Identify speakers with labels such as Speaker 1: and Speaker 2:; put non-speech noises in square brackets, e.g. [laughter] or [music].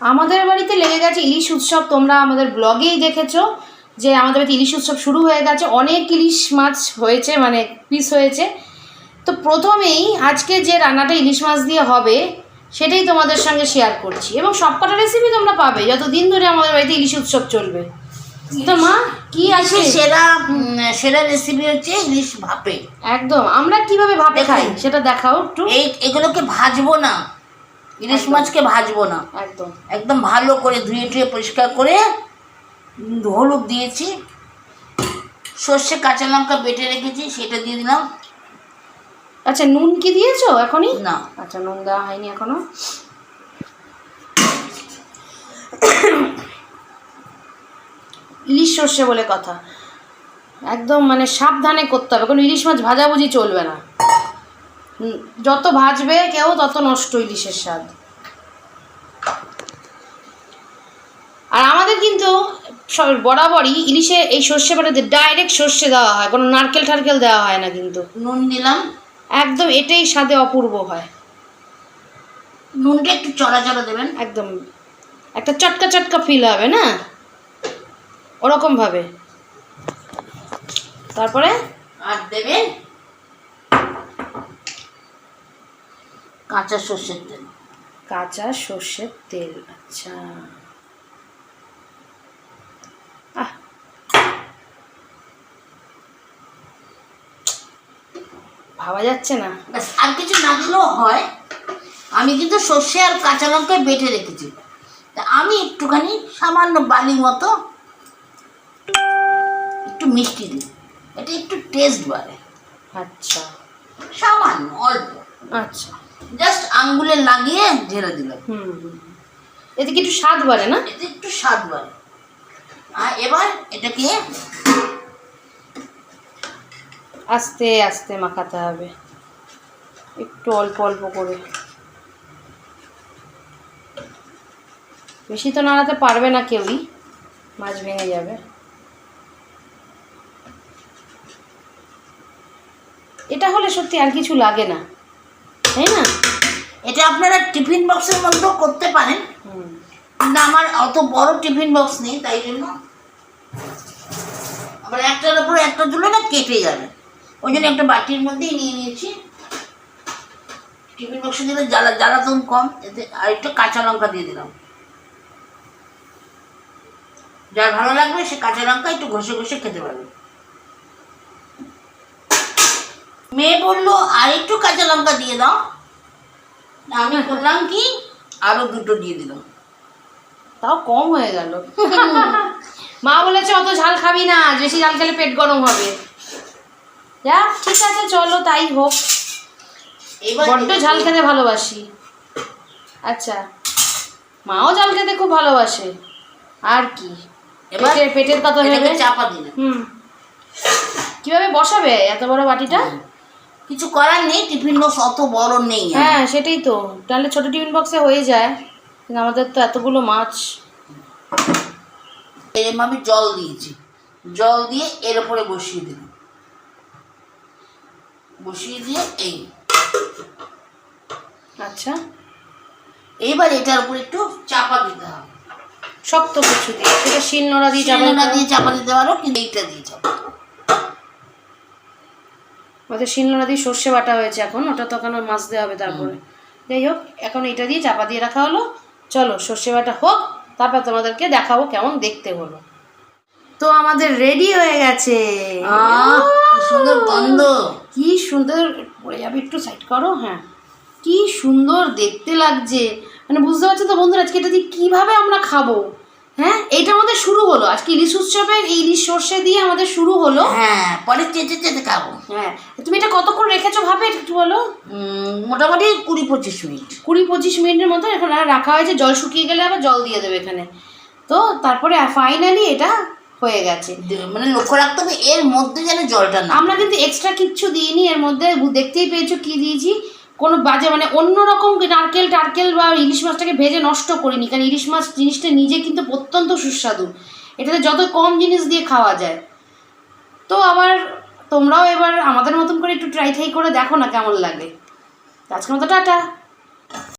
Speaker 1: আমাদের বাড়িতে লেগে গেছে ইলিশ উৎসব তোমরা আমাদের ব্লগেই দেখেছ যে আমাদের বাড়িতে ইলিশ উৎসব শুরু হয়ে গেছে অনেক ইলিশ মাছ হয়েছে মানে পিস হয়েছে। তো প্রথমেই আজকে যে রান্নাটা ইলিশ মাছ দিয়ে হবে সেটাই তোমাদের সঙ্গে শেয়ার করছি। এবং সবকটা রেসিপি তোমরা পাবে যতদিন ধরে আমাদের বাড়িতে ইলিশ উৎসব চলবে। তো মা কি আছে?
Speaker 2: সেরা সেরা রেসিপি হচ্ছে ইলিশ ভাপে।
Speaker 1: একদম আমরা কীভাবে ভাবে
Speaker 2: দেখুন।
Speaker 1: খাই সেটা দেখাও একটু।
Speaker 2: এই এগুলোকে ভাজবো না। ইলিশ মাছকে ভাজবো না।
Speaker 1: একদম।
Speaker 2: একদম ভালো করে ধুয়ে টুয়ে পরিষ্কার করে হলুদ দিয়েছি। সর্ষে কাঁচা লঙ্কা বেটে রেখেছি সেটা দিয়ে দিলাম।
Speaker 1: আচ্ছা নুন কি দিয়েছ এখনই?
Speaker 2: না।
Speaker 1: আচ্ছা নুন দেওয়া হয়নি এখনও। ইলিশ সর্ষে বলে কথা। একদম মানে সাবধানে করতে হবে কারণ ইলিশ মাছ ভাজাভুজি চলবে না। যত ভাজবে কেউ তত নষ্ট ইলিশের স্বাদ। আর আমাদের কিন্তু সব- বরাবরই ইলিশে এই সর্ষে বাটাতে ডাইরেক্ট সর্ষে দেওয়া হয় কোনো নারকেল টারকেল দেওয়া হয় না কিন্তু।
Speaker 2: নুন দিলাম
Speaker 1: একদম এটাই স্বাদে অপূর্ব হয়।
Speaker 2: নুনটা একটু চড়া চড়া দেবেন।
Speaker 1: একদম। একটা চটকা চটকা ফিল হবে না? ওরকমভাবে তারপরে?
Speaker 2: আর দেবেন কাঁচা সর্ষের তেল।
Speaker 1: কাঁচা সর্ষের তেল আচ্ছা। ভাবা যাচ্ছে না।
Speaker 2: আর কিছু না দিলেও হয়। আমি কিন্তু সর্ষে আর কাঁচা লঙ্কায় বেটে রেখেছি। তা আমি একটুখানি সামান্য বালি মতো একটু মিষ্টি দিই। এটা একটু টেস্ট বাড়ে।
Speaker 1: আচ্ছা।
Speaker 2: সামান্য অল্প।
Speaker 1: আচ্ছা।
Speaker 2: জাস্ট আঙ্গুলে লাগিয়ে ঢেলে দিলাম।
Speaker 1: এতে কি একটু স্বাদ বাড়ে না?
Speaker 2: এতে একটু স্বাদ বাড়ে। আর এবার এটাকে
Speaker 1: আস্তে আস্তে মাখাতে হবে। একটু অল্প অল্প করে। বেশি তো নাড়াতে পারবে না কেউই। মাছ ভেঙে যাবে। এটা হলে সত্যি আর কিছু লাগে না। তাই না?
Speaker 2: এটা আপনারা টিফিন বক্সের মধ্যেও করতে পারেন। কিন্তু আমার অত বড় টিফিন বক্স নেই তাই জন্য আবার একটার উপর একটা দিলে না কেটে যাবে। ওই জন্য একটা বাটির মধ্যেই নিয়ে নিয়েছি। টিফিন বক্সে দিলে জ্বালা জ্বালাতন কম এতে আর একটু কাঁচা লঙ্কা দিয়ে দিলাম। যার ভালো লাগবে সে কাঁচা লঙ্কা একটু ঘষে ঘষে খেতে পারবে। মেয়ে বলল আর একটু কাঁচা লঙ্কা দিয়ে দাও। আমি [laughs] করলাম কি আরও দুটো দিয়ে দিলাম।
Speaker 1: তাও কম হয়ে গেল। মা বলেছে অত ঝাল খাবি না বেশি ঝাল খেলে পেট গরম হবে। যা ঠিক আছে চলো তাই হোক।
Speaker 2: এবার
Speaker 1: বড্ড ঝাল খেতে ভালোবাসি। আচ্ছা মাও ঝাল খেতে খুব ভালোবাসে। আর কি?
Speaker 2: এবার
Speaker 1: পেটের পেটের কথা ভেবে।
Speaker 2: চাপা
Speaker 1: হুম। কীভাবে বসাবে এত বড় বাটিটা?
Speaker 2: কিছু করার নেই টিফিন বক্স অত বড় নেই।
Speaker 1: হ্যাঁ সেটাই তো। তাহলে ছোট টিফিন বক্সে হয়ে যায়। কিন্তু আমাদের তো এতগুলো মাছ।
Speaker 2: এরম আমি জল দিয়েছি। জল দিয়ে এর উপরে বসিয়ে দিলাম। বসিয়ে দিয়ে এই।
Speaker 1: আচ্ছা।
Speaker 2: এইবার এটার উপরে একটু চাপা দিতে হবে।
Speaker 1: শক্ত কিছু দিয়ে। সেটা শিল নোড়া দিয়ে চাপা
Speaker 2: শিলনোড়া দিয়ে চাপা দিতে পারো কিন্তু এইটা দিয়ে চাপা
Speaker 1: আমাদের শিলনোড়া দিয়ে সর্ষে বাটা হয়েছে এখন ওটা তো মাছ দেওয়া হবে তারপরে। যাই হোক এখন এটা দিয়ে চাপা দিয়ে রাখা হলো। চলো সর্ষে বাটা হোক তারপর তোমাদেরকে দেখাবো কেমন দেখতে হলো। তো আমাদের রেডি হয়ে গেছে।
Speaker 2: সুন্দর গন্ধ।
Speaker 1: কি সুন্দর পড়ে যাবে একটু সাইড করো হ্যাঁ। কি সুন্দর দেখতে লাগছে। মানে বুঝতে পারছ তো বন্ধুরা আজকে এটা দিয়ে কীভাবে আমরা খাব? হ্যাঁ এইটা আমাদের শুরু হলো। আজকে ইলিশ উৎসবের এই ইলিশ সর্ষে দিয়ে আমাদের শুরু হলো।
Speaker 2: হ্যাঁ পরে চেটে চেটে খাব।
Speaker 1: হ্যাঁ তুমি এটা কতক্ষণ রেখেছো ভাবে একটু বলো?
Speaker 2: মোটামুটি কুড়ি পঁচিশ মিনিট।
Speaker 1: কুড়ি পঁচিশ মিনিটের মতো এখন রাখা হয়েছে জল শুকিয়ে গেলে আবার জল দিয়ে দেবে এখানে। তো তারপরে ফাইনালি এটা হয়ে গেছে।
Speaker 2: মানে লক্ষ্য রাখতে হবে এর মধ্যে যেন জলটা না
Speaker 1: আমরা কিন্তু এক্সট্রা কিচ্ছু দিইনি এর মধ্যে দেখতেই পেয়েছ কি দিয়েছি। কোনো বাজে মানে অন্য রকম নারকেল টারকেল বা ইলিশ মাছটাকে ভেজে নষ্ট করিনি, কারণ ইলিশ মাছ জিনিসটা নিজে কিন্তু অত্যন্ত সুস্বাদু। এটাতে যত কম জিনিস দিয়ে খাওয়া যায়। তো আবার তোমরাও এবার আমাদের মতন করে একটু ট্রাই ট্রাই করে দেখো না কেমন লাগে। আজকের মতো টাটা।